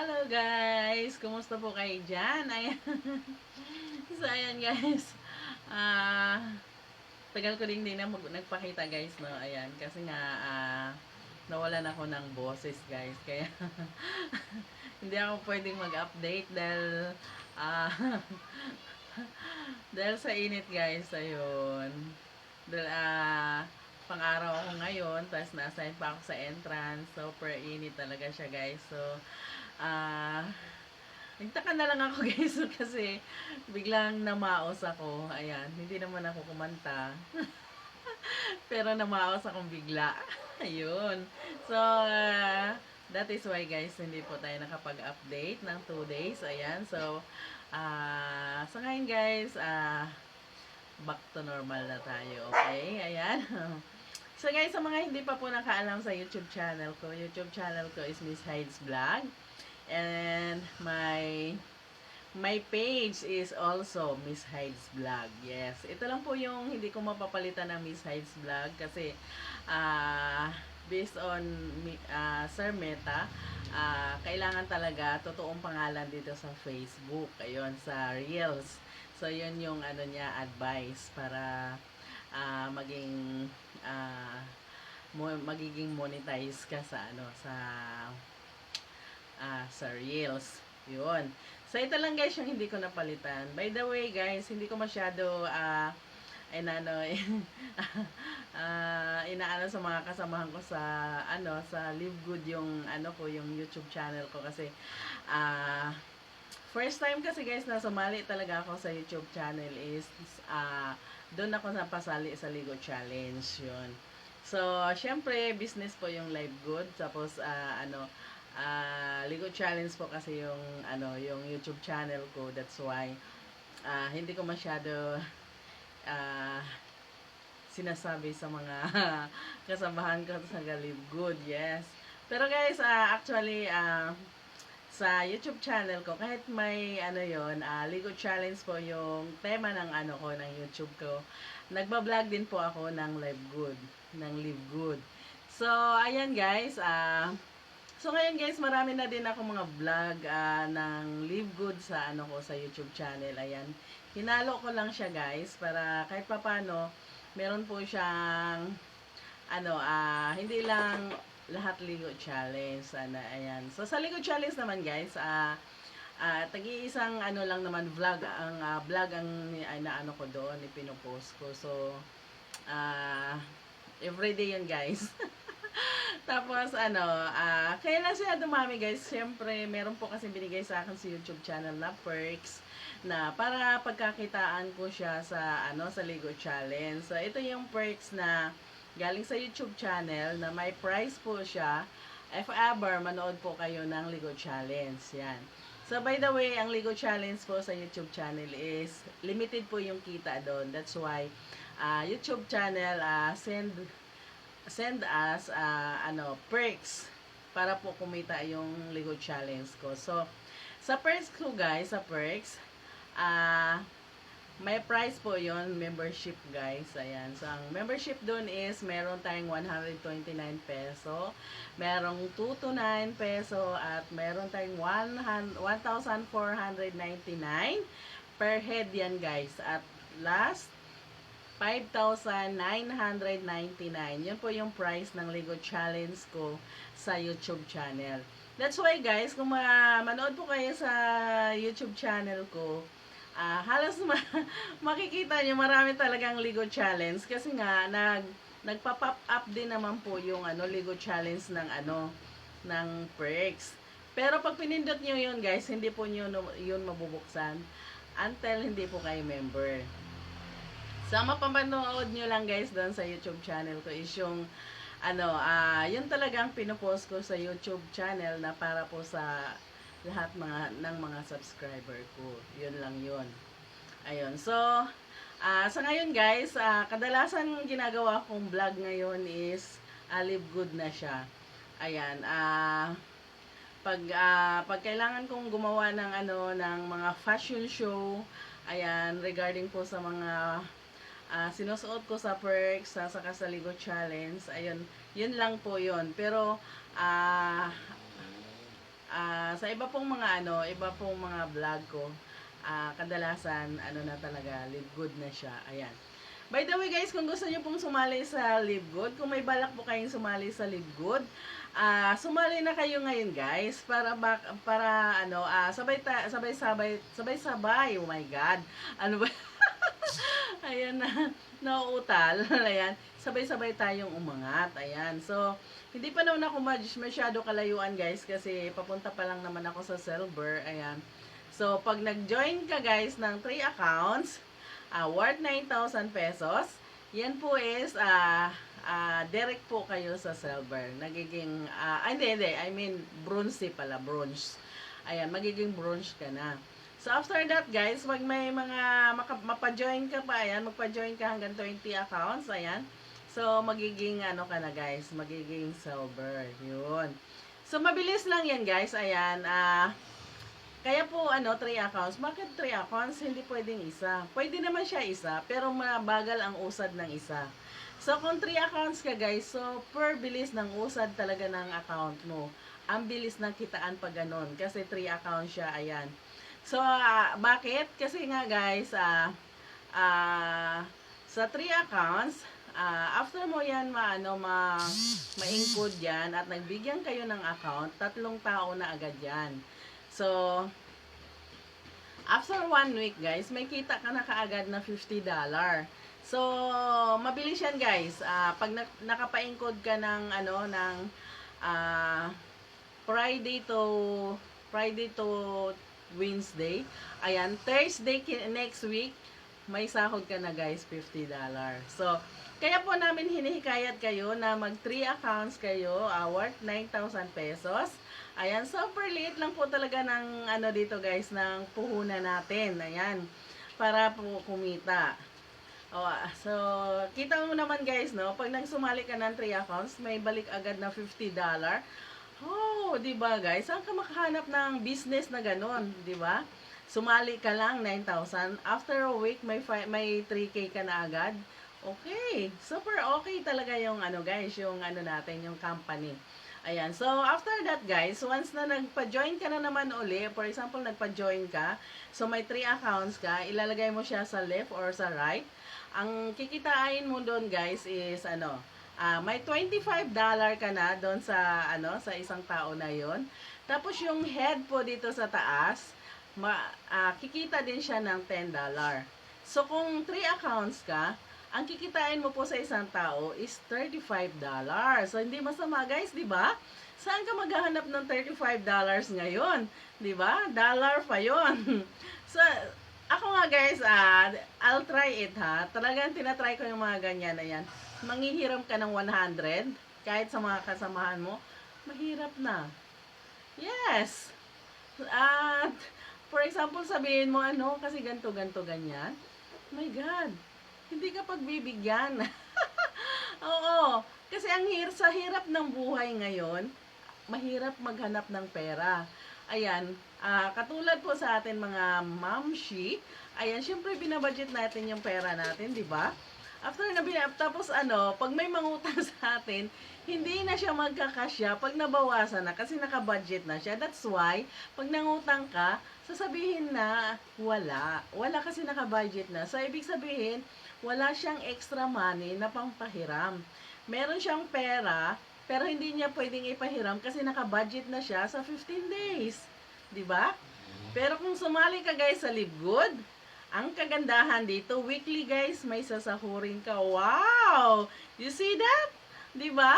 Hello guys! Kumusta po kayo dyan? Ayan. so ayan guys. Ah, tagal ko din din na mag- nagpakita guys, no? Ayan, kasi nga ah, nawalan ako ng boses guys. Kaya hindi ako pwedeng mag-update dahil ah, dahil sa init guys, ayun. Dahil ah, pang-araw ako ngayon, tapos na-assign pa ako sa entrance. Super init talaga siya guys. So, ah, nagtaka na lang ako guys kasi biglang namaos ako. Ayan, hindi naman ako kumanta. Pero namaos akong bigla. Ayun. So, ah, that is why guys, hindi po tayo nakapag-update ng 2 days. Ayan, so, ah, sa ngayon guys, ah, back to normal na tayo. Okay? Ayan. So guys, sa mga hindi pa po nakaalam sa YouTube channel ko, YouTube channel ko is Miss Hides Vlog. And my my page is also Miss Hides Vlog. Yes. Ito lang po yung hindi ko mapapalitan ng Miss Hides Vlog kasi ah based on ah, Sir Meta, ah, kailangan talaga totoong pangalan dito sa Facebook. Ayun, sa Reels. So, yun yung ano niya, advice para ah, maging mo- magiging monetize ka sa ano sa ah, sa Reels. Yun. So ito lang guys yung hindi ko napalitan. By the way guys, hindi ko masyado ah inano ah inaano sa mga kasamahan ko sa ano sa Live Good yung ano ko yung YouTube channel ko kasi ah first time kasi guys na sumali talaga ako sa YouTube channel is ah doon ako napasali sa Ligo Challenge yun. So, syempre, business po yung Live Good. Tapos, ah, ano, ah, Ligo Challenge po kasi yung, ano, yung YouTube channel ko. That's why, ah, hindi ko masyado, ah, sinasabi sa mga kasamahan ko sa Live Good. Yes. Pero guys, ah, actually, ah, sa YouTube channel ko, kahit may ano yon ah, Ligo Challenge po yung tema ng ano ko, ng YouTube ko. Nagbablog din po ako ng Live Good, ng Live Good. So, ayan guys, ah, so ngayon guys, marami na din ako mga vlog ah, ng Live Good sa ano ko, sa YouTube channel. Ayan, hinalo ko lang siya guys, para kahit papano, meron po siyang ano, ah, hindi lang lahat Ligo Challenge. Sana, ayan. So, sa Ligo Challenge naman, guys, ah, ah, tagi-isang ano lang naman vlog, ang ah, vlog ang na ano ko doon, ipinopost ko. So, ah, everyday yun, guys. Tapos, ano, ah, kaya lang siya dumami, guys. Siyempre, meron po kasi binigay sa akin sa YouTube channel na perks na para pagkakitaan ko siya sa ano sa Ligo Challenge. So ito yung perks na galing sa YouTube channel na may prize po siya if ever manood po kayo ng Ligo Challenge. Yan. So by the way, ang Ligo Challenge po sa YouTube channel is limited po yung kita doon. That's why ah, YouTube channel ah, send send us ah, ano perks para po kumita yung Ligo Challenge ko. So sa perks ko guys, sa perks ah may price po yon membership guys. Ayan. So, ang membership doon is meron tayong 129 peso, merong 229 peso, at meron tayong 100 1,499 per head yan guys. At last, 5,999. Yun po yung price ng Lego Challenge ko sa YouTube channel. That's why guys, kung ma- manood po kayo sa YouTube channel ko, ah halos ma- makikita nyo marami talagang Lego Challenge kasi nga nag nagpa-pop up din naman po yung ano Lego Challenge ng ano ng perks. Pero pag pinindot nyo yun guys, hindi po nyo yun mabubuksan until hindi po kayo member. Sa mapapanood nyo lang guys doon sa YouTube channel ko is yung ano, ah yun talagang pinupost ko sa YouTube channel na para po sa lahat mga ng mga subscriber ko. Yun lang yun. Ayun. So, ah sa ngayon guys, ah kadalasan ginagawa kong vlog ngayon is ah, live good na siya. Ayan. Ah pag ah, pag kailangan kong gumawa ng ano ng mga fashion show, ayan, regarding po sa mga ah, sinusuot ko sa perks, sa saka sa Ligo Challenge, ayun, yun lang po yun. Pero, ah, ah, sa iba pong mga ano, iba pong mga vlog ko, ah, kadalasan, ano na talaga, live good na siya. Ayan. By the way guys, kung gusto niyo pong sumali sa Live Good, kung may balak po kayong sumali sa Live Good, ah sumali na kayo ngayon guys para bak para ano ah sabay ta, sabay sabay sabay sabay oh my god ano ba ayan na nauutal ayan sabay sabay tayong umangat ayan so hindi pa naman ako mas- masyado kalayuan guys kasi papunta pa lang naman ako sa silver ayan so pag nag-join ka guys ng 3 accounts ah worth 9,000 pesos yan po is ah ah direct po kayo sa silver. Nagiging, ah, ay, hindi, hindi. I mean, bronze pala, bronze. Ayan, magiging bronze ka na. So, after that, guys, wag may mga, mapa-join ka pa, ayan, magpa-join ka hanggang 20 accounts, ayan. So, magiging, ano ka na, guys, magiging silver. Yun. So, mabilis lang yan, guys, ayan, ah, kaya po, ano, 3 accounts. Bakit 3 accounts? Hindi pwedeng isa. Pwede naman siya isa, pero mabagal ang usad ng isa. So, kung 3 accounts ka guys, so per bilis ng usad talaga ng account mo. Ang bilis ng kitaan pag ganun. Kasi 3 accounts siya, ayan. So, ah, bakit? Kasi nga guys, ah, ah, sa 3 accounts, ah, after mo yan maano ma ma-encode yan at nagbigyan kayo ng account, tatlong tao na agad yan. So, after one week guys, may kita ka na kaagad na $50. So, mabilis yan guys. Ah, pag na- nakapa-encode ka ng ano ng ah, Friday to Friday to Wednesday, ayan, Thursday next week, may sahod ka na guys, $50. So, kaya po namin hinihikayat kayo na mag 3 accounts kayo, uh, worth 9,000 pesos. Ayan, super liit lang po talaga ng ano dito guys, ng puhunan natin. Ayan, para po kumita. O, ah, so, kita mo naman guys, no? Pag nagsumali ka ng 3 accounts, may balik agad na $50. Oh, 'di ba guys? Saan ka makahanap ng business na ganon, 'di ba? Sumali ka lang 9,000, after a week may may 3k ka na agad. Okay, super okay talaga yung ano guys, yung ano natin, yung company. Ayan, so after that guys, once na nagpa-join ka na naman uli, for example, nagpa-join ka, so may 3 accounts ka, ilalagay mo siya sa left or sa right. Ang kikitain mo doon guys is ano, Ah, may 25 dollar ka na doon sa ano sa isang tao na 'yon. Tapos yung head po dito sa taas, ma, ah, kikita din siya ng 10 dollar. So kung 3 accounts ka, ang kikitain mo po sa isang tao is 35 dollar. So hindi masama guys, 'di ba? Saan ka maghahanap ng 35 dollars ngayon? 'Di ba? Dollar pa 'yon. so ako nga guys, ah, I'll try it ha. Talagang tinatry ko yung mga ganyan na yan. Manghihiram ka ng 100, kahit sa mga kasamahan mo, mahirap na. Yes! At, for example, sabihin mo, ano, kasi ganto ganto ganyan. My God, hindi ka pagbibigyan. Oo, kasi ang hir sa hirap ng buhay ngayon, mahirap maghanap ng pera. Ayan, ah, katulad po sa atin mga mamshi, ayan, syempre binabudget natin yung pera natin, di ba? After na binab, tapos ano, pag may mangutang sa atin, hindi na siya magkakasya pag nabawasan na kasi nakabudget na siya. That's why, pag nangutang ka, sasabihin na wala. Wala kasi nakabudget na. So, ibig sabihin, wala siyang extra money na pampahiram. Meron siyang pera, pero hindi niya pwedeng ipahiram kasi nakabudget na siya sa 15 days. 'Di ba? Pero kung sumali ka guys sa Live Good, ang kagandahan dito, weekly guys, may sasahurin ka. Wow! You see that? 'Di ba?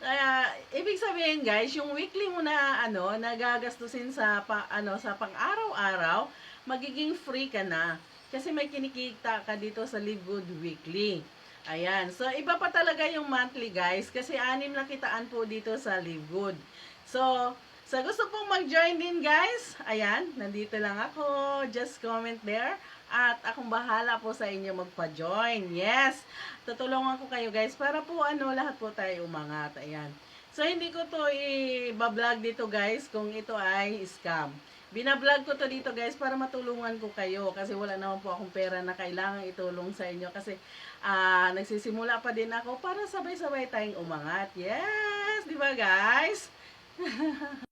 Kaya, ibig sabihin guys, yung weekly mo na ano, nagagastusin sa pa, ano sa pang-araw-araw, magiging free ka na. Kasi may kinikita ka dito sa Live Good Weekly. Ayan. So, iba pa talaga yung monthly, guys. Kasi anim na kitaan po dito sa Live Good. So, sa gusto pong mag-join din, guys, ayan, nandito lang ako. Just comment there. At akong bahala po sa inyo magpa-join. Yes! Tutulungan ko kayo, guys, para po ano, lahat po tayo umangat. Ayan. So, hindi ko to i-vlog dito, guys, kung ito ay scam. Binablog ko to dito guys para matulungan ko kayo kasi wala naman po akong pera na kailangan itulong sa inyo kasi ah nagsisimula pa din ako para sabay-sabay tayong umangat. Yes, di ba guys?